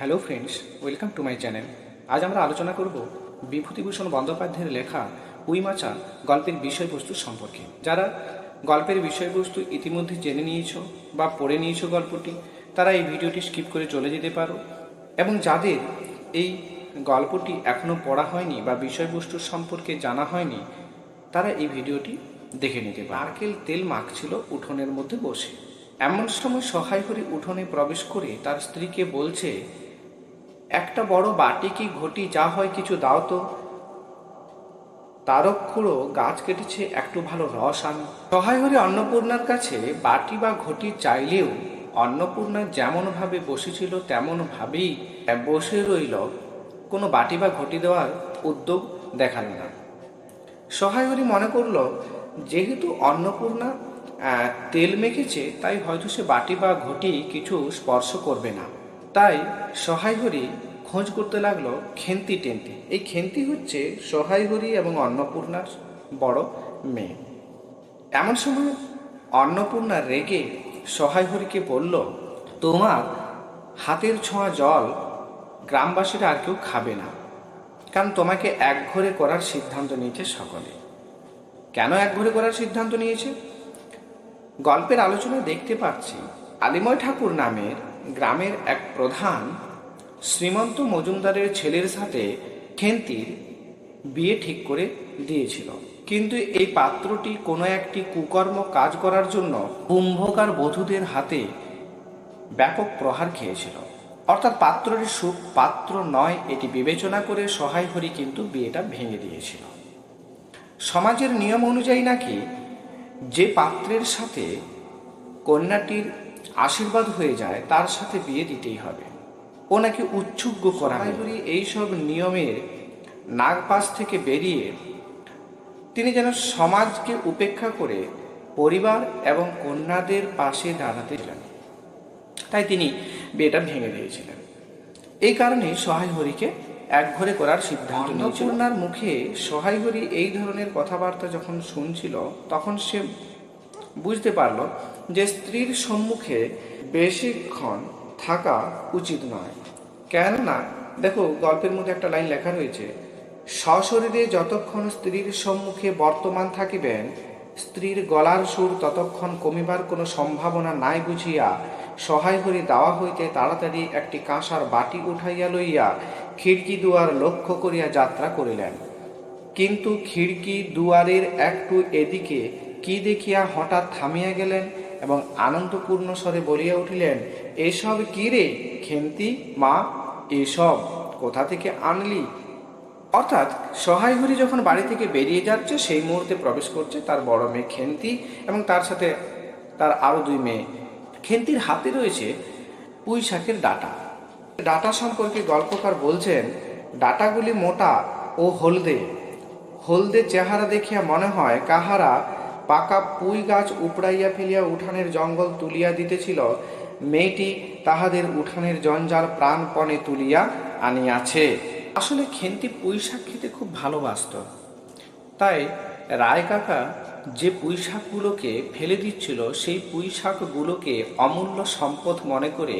Hello friends welcome to my channel আজ আমরা আলোচনা করব বিভূতিভূষণ বন্দ্যোপাধ্যায়ের লেখা উইমাচা গল্পের বিষয়বস্তু সম্পর্কে। যারা গল্পের বিষয়বস্তু ইতিমধ্যে জেনে নিয়েছো বা পড়ে নিয়েছো গল্পটি, তারা এই ভিডিওটি স্কিপ করে চলে যেতে পারো। এবং যাদের এই গল্পটি এখনও পড়া হয়নি বা বিষয়বস্তুর সম্পর্কে জানা হয়নি, তারা এই ভিডিওটি দেখে নিতে পারে। নারকেল তেল মাখছিল উঠোনের মধ্যে বসে। এমন সময় সহায় করে উঠোনে প্রবেশ করে তার স্ত্রীকে বলছে একটা বড় বাটি কি ঘটি, যা হয় কিছু দাও তো। তারক্ষুড়ো গাছ কেটেছে, একটু ভালো রস আন। সহায় হরে অন্নপূর্ণার কাছে বাটি বা ঘটি চাইলেও অন্নপূর্ণা যেমনভাবে বসেছিল তেমনভাবেই বসে রইল। কোনো বাটি বা ঘটি দেওয়ার উদ্যোগ দেখাল না। সহায় হরি মনে করল, যেহেতু অন্নপূর্ণা তেল মেখেছে, তাই হয়তো সে বাটি বা ঘটি কিছু স্পর্শ করবে না। তাই সহায় হরি খোঁজ করতে লাগল খেন্তি টেন্তি। এই খেন্তি হচ্ছে সহায় হরি এবং অন্নপূর্ণার বড় মেয়ে। এমন সময় অন্নপূর্ণা রেগে সহায় হরিকে বলল, তোমার হাতের ছোঁয়া জল গ্রামবাসীরা আর কেউ খাবে না, কারণ তোমাকে এক একঘরে করার সিদ্ধান্ত নিয়েছে সকলে। কেন একঘরে করার সিদ্ধান্ত নিয়েছে? গল্পের আলোচনা দেখতে পাচ্ছি। আলিময় ঠাকুর নামের গ্রামের এক প্রধান শ্রীমন্ত মজুমদারের ছেলের সাথে খেন্তির বিয়ে ঠিক করে দিয়েছিল। কিন্তু এই পাত্রটি কোনো একটি কুকর্ম কাজ করার জন্য কুম্ভকার বধূদের হাতে ব্যাপক প্রহার খেয়েছিল। অর্থাৎ পাত্রের সুখ পাত্র নয়, এটি বিবেচনা করে সহায় হরি কিন্তু বিয়েটা ভেঙে দিয়েছিল। সমাজের নিয়ম অনুযায়ী নাকি যে পাত্রের সাথে কন্যাটির আশীর্বাদ হয়ে যায়, তার সাথে বিয়ে দিতেই হবে। ও নাকি উচ্ছুগ্য করা করি এইসব নিয়মের নাগপাশ থেকে বেরিয়ে তিনি যেন সমাজকে উপেক্ষা করে পরিবার এবং কন্যাদের পাশে দাঁড়াতে ছিলেন তাই তিনি বিয়েটা ভেঙে দিয়েছিলেন। এই কারণে সহায় হরিকে একঘরে করার সিদ্ধান্ত অন্নপূর্ণার মুখে সহায় হরি এই ধরনের কথাবার্তা যখন শুনছিল, তখন সে বুঝতে পারল যে স্ত্রীর সম্মুখে বেশিক্ষণ থাকা উচিত নয়। কেননা, দেখো, গল্পের মধ্যে একটা লাইন লেখা রয়েছে, সশরীরে যতক্ষণ স্ত্রীর সম্মুখে বর্তমান থাকিবেন, স্ত্রীর গলার সুর ততক্ষণ কমিবার কোনো সম্ভাবনা নাই বুঝিয়া সহায় হরি দাওয়া হইতে তাড়াতাড়ি একটি কাঁসার বাটি উঠাইয়া লইয়া খিড়কি দুয়ার লক্ষ্য করিয়া যাত্রা করিলেন। কিন্তু খিড়কি দুয়ারের একটু এদিকে কি দেখিয়া হঠাৎ থামিয়া গেলেন এবং আনন্দপূর্ণ স্বরে বলিয়া উঠিলেন, এসব কি রে? খেন্তি? মা? এসব কোথা থেকে আনলি? অর্থাৎ সহায় হরি যখন বাড়ি থেকে বেরিয়ে যাচ্ছে, সেই মুহূর্তে প্রবেশ করছে তার বড় মেয়ে খেন্তি এবং তার সাথে তার আরও দুই মেয়ে। খেন্তির হাতে রয়েছে পুঁই শাকের ডাটা। ডাটা সম্পর্কে গল্পকার বলছেন, ডাটাগুলি মোটা ও হলদে। হলদে চেহারা দেখিয়া মনে হয় কাহারা পাকা পুঁই গাছ উপড়াইয়া ফেলিয়া উঠানের জঙ্গল তুলিয়া দিতেছিল, মেয়েটি তাহাদের উঠানের জঞ্জাল প্রাণপণে তুলিয়া আনিয়াছে। আসলে খেন্তি পুঁই শাক খেতে খুব ভালোবাসত। তাই রায় কাকা যে পুঁই শাকগুলোকে ফেলে দিচ্ছিল, সেই পুঁই শাকগুলোকে অমূল্য সম্পদ মনে করে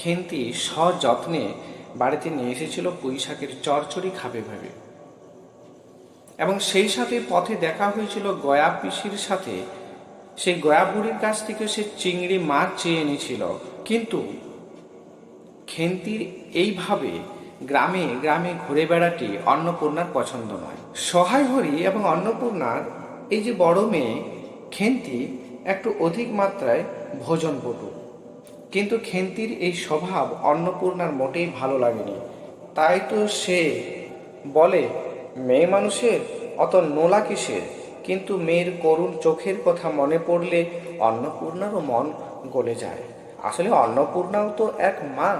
খেন্তি সযত্নে বাড়িতে নিয়ে এসেছিল পুঁই শাকের চরচড়ি খাবে ভাবে। এবং সেই সাথে পথে দেখা হয়েছিল গয়া পিসির সাথে। সেই গয়া বুড়ির কাছ থেকে সে চিংড়ি মাছ চেয়ে এনেছিল। কিন্তু খেন্তির এইভাবে গ্রামে গ্রামে ঘুরে বেড়াটি অন্নপূর্ণার পছন্দ নয়। সহায় হরি এবং অন্নপূর্ণার এই যে বড় মেয়ে, খেন্তি একটু অধিক মাত্রায় ভোজনপটু। কিন্তু খেন্তির এই স্বভাব অন্নপূর্ণার মোটেই ভালো লাগেনি। তাই তো সে বলে মেয়ে মানুষের অত নোলা কিসের? কিন্তু মেয়ের করুণ চোখের কথা মনে পড়লে অন্নপূর্ণারও মন গলে যায়। আসলে অন্নপূর্ণাও তো এক মা।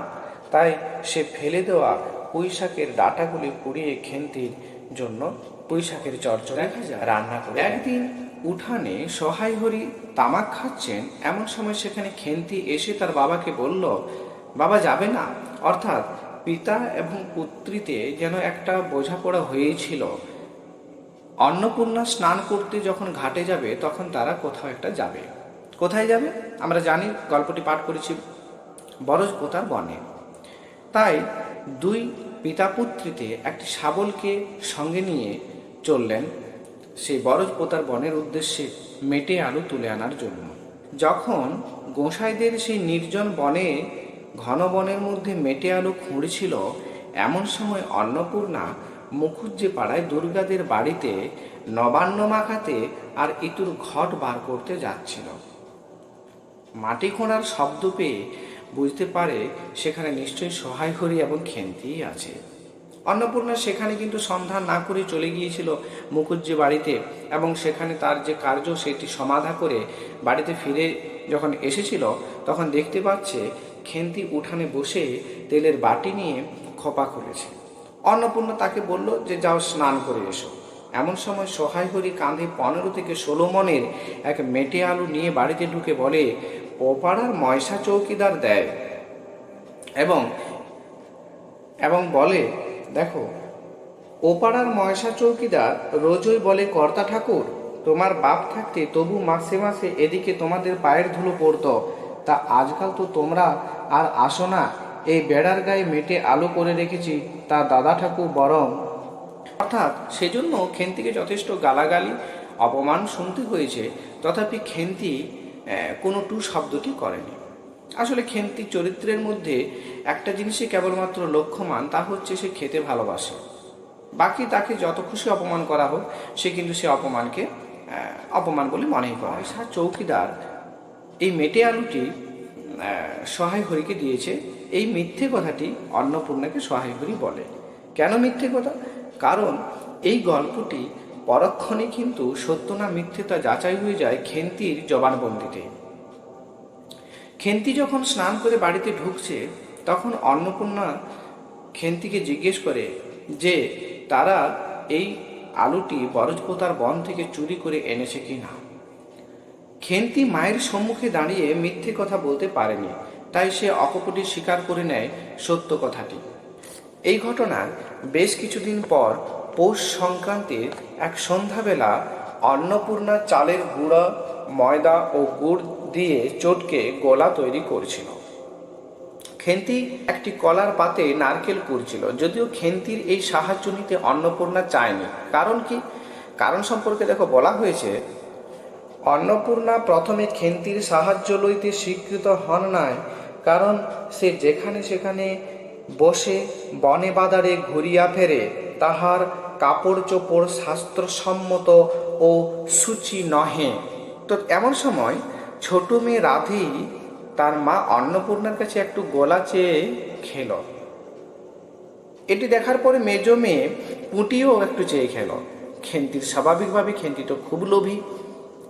তাই সে ফেলে দেওয়া পুঁই শাকের ডাটাগুলি পুড়িয়ে খেন্তির জন্য পুঁই দেখা যায় রান্না করে একদিন উঠানে সহায় হরি তামাক খাচ্ছেন। এমন সময় সেখানে খেন্তি এসে তার বাবাকে বলল বাবা যাবে না? অর্থাৎ পিতা এবং পুত্রীতে যেন একটা বোঝাপড়া হয়েছিল। অন্নপূর্ণা স্নান করতে যখন ঘাটে যাবে, তখন তারা কোথাও একটা যাবে। কোথায় যাবে? আমরা জানি, গল্পটি পাঠ করেছি বরজ পোতার বনে। তাই দুই পিতাপুত্রীতে একটি শাবলকে সঙ্গে নিয়ে চললেন সেই বরজ পোতার বনের উদ্দেশ্যে মেটে আলু তুলে আনার জন্য। যখন গোসাইদের সেই নির্জন বনে ঘন বনের মধ্যে মেটে আলু খুঁড়ছিল এমন সময় অন্নপূর্ণা মুখুজ্জে পাড়ায় দুর্গাদের বাড়িতে নবান্ন মাখাতে আর ইতুর ঘট বার করতে যাচ্ছিল। মাটি খোঁড়ার শব্দ পেয়ে বুঝতে পারে সেখানে নিশ্চয়ই সহায় হরি এবং খেন্তিই আছে। অন্নপূর্ণা সেখানে কিন্তু সন্ধান না করে চলে গিয়েছিল মুখুজ্জি বাড়িতে এবং সেখানে তার যে কার্য সেটি সমাধা করে বাড়িতে ফিরে যখন এসেছিল, তখন দেখতে পাচ্ছে খেন্তি উঠানে বসে তেলের বাটি নিয়ে খোপা খুলেছে। অন্নপূর্ণা তাকে বলল যে, যাও স্নান করে এসো। এমন সময় সহায় হরি কাঁধে পনেরো থেকে ষোলো মনের এক মেটে আলু নিয়ে বাড়িতে ঢুকে বলে ও পাড়ার ময়সা চৌকিদার দেয়। এবং এবং বলে, দেখো ওপাড়ার ময়সা চৌকিদার রোজই বলে, কর্তা ঠাকুর, তোমার বাপ থাকতে তবু মাসে মাসে এদিকে তোমাদের পায়ের ধুলো পড়তো। তা আজকাল তো তোমরা আর আসো না, এই বেড়ার গায়ে মেটে আলো করে রেখেছি তা দাদা ঠাকুর বরং। অর্থাৎ সেজন্য খেন্তিকে যথেষ্ট গালাগালি, অপমান শুনতে হয়েছে, তথাপি খেন্তি কোনো টু শব্দটি করেনি। আসলে খেন্তি চরিত্রের মধ্যে একটা জিনিসই কেবলমাত্র লক্ষ্যমান, তা হচ্ছে সে খেতে ভালোবাসে। বাকি তাকে যত খুশি অপমান করা হোক, সে কিন্তু সে অপমানকে অপমান বলে মনেই করে চৌকিদার, এই মেটে আলুটি সহায় হরিকে দিয়েছে, এই মিথ্যে কথাটি অন্নপূর্ণাকে সহায় হরি বলে। কেন মিথ্যে কথা? কারণ এই গল্পটি পরক্ষণে কিন্তু সত্য না মিথ্যে তা যাচাই হয়ে যায় খেন্তির জবানবন্দিতে। খেন্তি যখন স্নান করে বাড়িতে ঢুকছে, তখন অন্নপূর্ণা খেন্তিকে জিজ্ঞেস করে যে, তারা এই আলুটি বরজপোতার বন থেকে চুরি করে এনেছে কি না খেন্তি মায়ের সম্মুখে দাঁড়িয়ে মিথ্যে কথা বলতে পারেনি, তাই সে অকপটে স্বীকার করে নেয় সত্য কথাটি। এই ঘটনার বেশ কিছুদিন পর পৌষ সংক্রান্তির এক সন্ধ্যাবেলা অন্নপূর্ণা চালের গুঁড়া, ময়দা ও গুড় দিয়ে চটকে গোলা তৈরি করছিল। খেন্তি একটি কলার পাতে নারকেল পুড়ছিল যদিও খেন্তির এই সাহায্য নিতে অন্নপূর্ণা চায়নি। কারণ কি? কারণ সম্পর্কে দেখো বলা হয়েছে অন্নপূর্ণা প্রথমে খেন্তির সাহায্য লইতে স্বীকৃত হন নাই, কারণ সে যেখানে সেখানে বসে বনে বাদারে ঘুরিয়া ফেরে, তাহার কাপড় চোপড় শাস্ত্রসম্মত ও সূচি নহে। তো এমন সময় ছোট মেয়ে রাধি তার মা অন্নপূর্ণার কাছে একটু গোলা চেয়ে খেল। এটি দেখার পরে মেজ মেয়ে পুঁটিও একটু চেয়ে খেল। খেন্তির স্বাভাবিকভাবে খেন্তি তো খুব লোভী।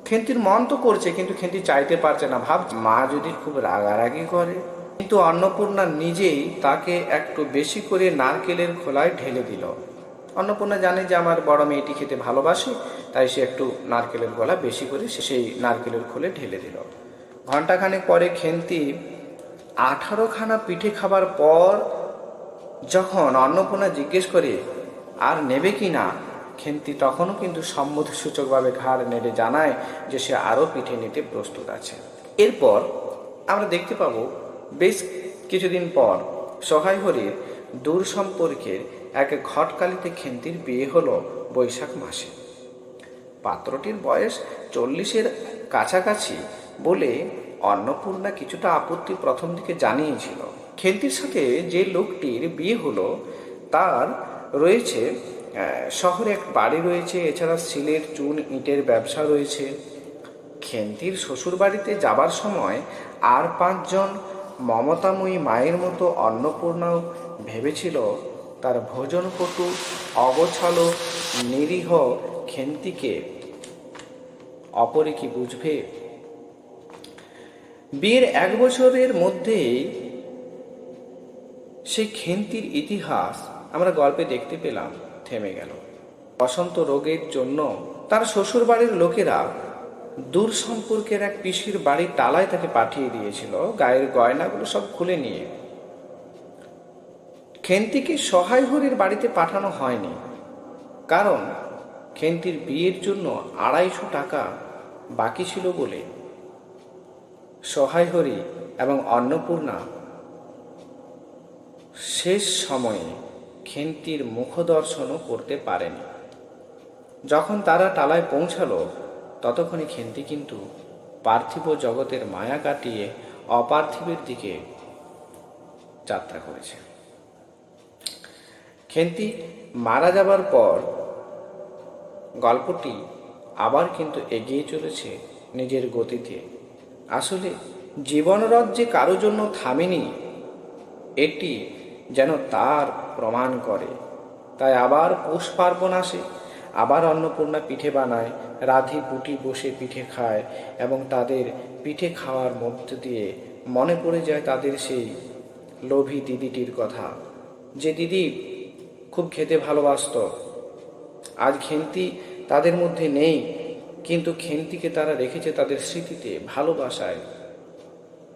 খেন্তির মন তো করছে, কিন্তু খেন্তি চাইতে পারছে না। ভাব, মা যদি খুব রাগারাগি করে, কিন্তু অন্নপূর্ণা নিজেই তাকে একটু বেশি করে নারকেলের খোলায় ঢেলে দিল। অন্নপূর্ণা জানে যে আমার বড় মেয়েটি খেতে ভালোবাসে, তাই সে একটু নারকেলের গলা বেশি করে সে সেই নারকেলের খোলে ঢেলে দিল। ঘন্টাখানেক পরে খেন্তি আঠারোখানা পিঠে খাবার পর যখন অন্নপূর্ণা জিজ্ঞেস করে, আর নেবে কি না? খেন্তি তখনও কিন্তু সম্মতিসূচকভাবে ঘাড় নেড়ে জানায় যে সে আরও পিঠে নিতে প্রস্তুত আছে। এরপর আমরা দেখতে পাবো, বেশ কিছুদিন পর সহায় হরির দূর সম্পর্কের এক ঘটকালিতে খেন্তির বিয়ে হলো বৈশাখ মাসে। পাত্রটির বয়স চল্লিশের কাছাকাছি বলে অন্নপূর্ণা কিছুটা আপত্তি প্রথম দিকে জানিয়েছিল। খেন্তির সাথে যে লোকটির বিয়ে হলো, তার রয়েছে শহরে এক বাড়ি রয়েছে, এছাড়া সিলের চুন ইটের ব্যবসা রয়েছে। খেন্তির শ্বশুর বাড়িতে যাবার সময় আর পাঁচজন মমতাময়ী মায়ের মতো অন্নপূর্ণাও ভেবেছিল তার ভোজন ভোজনপটু অগোছালো, নিরীহ খেন্তিকে অপরে কি বুঝবে। বিয়ের এক বছরের মধ্যেই সেই খেন্তির ইতিহাস আমরা গল্পে দেখতে পেলাম। থেমে গেল। বসন্ত রোগের জন্য তার শ্বশুর বাড়ির লোকেরা দূর সম্পর্কের এক পিসির বাড়ির তালায় তাকে পাঠিয়ে দিয়েছিল, গায়ের গয়নাগুলো সব খুলে নিয়ে। খেন্তিকে সহায় হরির বাড়িতে পাঠানো হয়নি, কারণ খেন্তির বিয়ের জন্য আড়াইশো টাকা বাকি ছিল বলে। সহায় হরি এবং অন্নপূর্ণা শেষ সময়ে খেন্তির মুখদর্শনও করতে পারেনি। যখন তারা টালায় পৌঁছালো, ততক্ষণে খেন্তি কিন্তু পার্থিব জগতের মায়া কাটিয়ে অপার্থিবের দিকে যাত্রা করেছে। খেন্তি মারা যাবার পর গল্পটি আবার কিন্তু এগিয়ে চলেছে নিজের গতিতে। আসলে জীবনরথ যে কারও জন্য থামেনি, এটি যেন তার প্রমাণ করে। তাই আবার পৌষ পার্বণ আসে, আবার অন্নপূর্ণা পিঠে বানায়, রাধি পুটি বসে পিঠে খায় এবং তাদের পিঠে খাওয়ার মধ্য দিয়ে মনে পড়ে যায় তাদের সেই লোভী দিদিটির কথা। যে দিদি খুব খেতে ভালোবাসতো, আজ খেন্তি তাদের মধ্যে নেই, কিন্তু খেন্তিকে তারা রেখেছে তাদের স্মৃতিতে, ভালোবাসায়,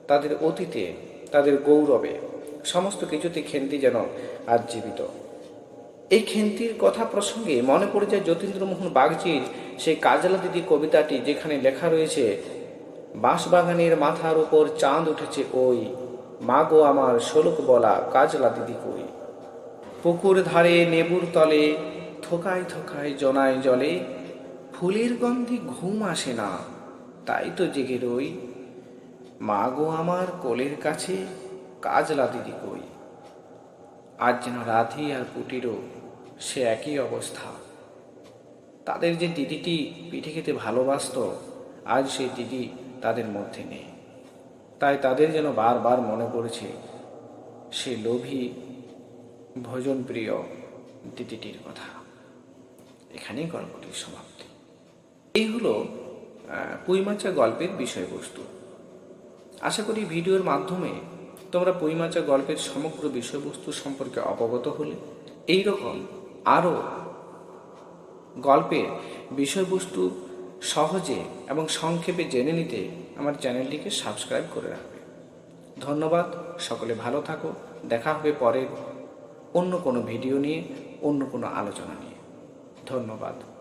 তাদের অতীতে, তাদের গৌরবে। সমস্ত কিছুতে খেন্তি যেন আজ জীবিত এই খেন্তির কথা প্রসঙ্গে মনে পড়ে যায় যতীন্দ্রমোহন বাগচির সেই কাজলা দিদি কবিতাটি যেখানে লেখা রয়েছে, বাঁশবাগানের মাথার উপর চাঁদ উঠেছে ওই মা গো আমার শোলক বলা কাজলা দিদি কই। পুকুর ধারে নেবুর তলে, থোকায় থোকায় জনায় জলে, ফুলের গন্ধে ঘুম আসে না, তাই তো জেগে রই। মা গো আমার কোলের কাছে কাজলা দিদি কই? আজ যেন রাধি আর পুটিরও সে একই অবস্থা। তাদের যে দিদিটি পিঠে খেতে ভালোবাসতো, আজ সেই দিদি তাদের মধ্যে নেই। তাই তাদের যেন বারবার মনে পড়েছে, সে লোভী, ভোজনপ্রিয় দিদিটির কথা। এখানেই গল্পটির সমাপ্তি। এই হলো পুইমাচা গল্পের বিষয়বস্তু। আশা করি ভিডিওর মাধ্যমে তোমরা পুইমাচা গল্পের সমগ্র বিষয়বস্তু সম্পর্কে অবগত হলে এই রকম আরও গল্পের বিষয়বস্তু সহজে এবং সংক্ষেপে জেনে নিতে আমার চ্যানেলটিকে সাবস্ক্রাইব করে রাখবে। ধন্যবাদ, সকলে ভালো থাকো, দেখা হবে পরের অন্য কোনো ভিডিও নিয়ে, অন্য কোনো আলোচনা নিয়ে। ধন্যবাদ।